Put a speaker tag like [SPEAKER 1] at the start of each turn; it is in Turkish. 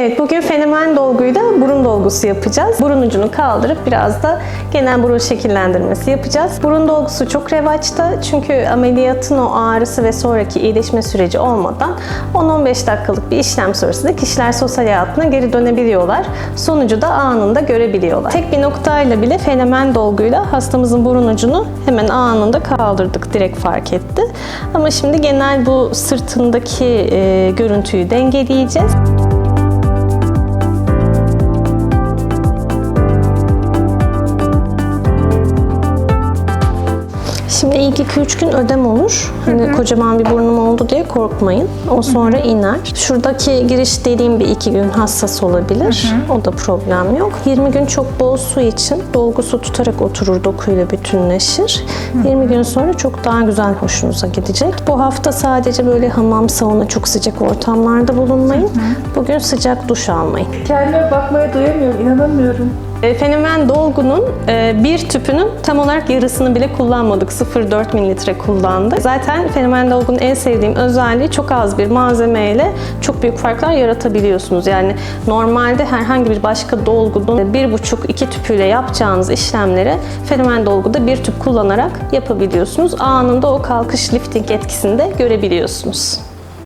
[SPEAKER 1] Evet, bugün fenomen dolguyla burun dolgusu yapacağız. Burun ucunu kaldırıp biraz da genel burun şekillendirmesi yapacağız. Burun dolgusu çok revaçta çünkü ameliyatın o ağrısı ve sonraki iyileşme süreci olmadan 10-15 dakikalık bir işlem sonrasında kişiler sosyal hayatına geri dönebiliyorlar. Sonucu da anında görebiliyorlar. Tek bir noktayla bile fenomen dolguyla hastamızın burun ucunu hemen anında kaldırdık, direkt fark etti. Ama şimdi genel bu sırtındaki e, görüntüyü dengeleyeceğiz. Şimdi ilk 2-3 gün ödem olur. Hani kocaman bir burnum oldu diye korkmayın. O sonra iner. Şuradaki giriş deliğim bir iki gün hassas olabilir. O da problem yok. 20 gün çok bol su için dolgu su tutarak oturur dokuyla bütünleşir. 20 gün sonra çok daha güzel hoşunuza gidecek. Bu hafta sadece böyle hamam, sauna çok sıcak ortamlarda bulunmayın. Bugün sıcak duş almayın.
[SPEAKER 2] Kendime bakmaya doyamıyorum, inanamıyorum.
[SPEAKER 1] E, Fenomen dolgunun e, bir tüpünün tam olarak yarısını bile kullanmadık. 0,4 mililitre kullandık. Zaten fenomen dolgunun en sevdiğim özelliği çok az bir malzemeyle çok büyük farklar yaratabiliyorsunuz. Yani normalde herhangi bir başka dolgunun 1,5-2 tüpüyle yapacağınız işlemleri fenomen dolguda bir tüp kullanarak yapabiliyorsunuz. Anında o kalkış lifting etkisini de görebiliyorsunuz.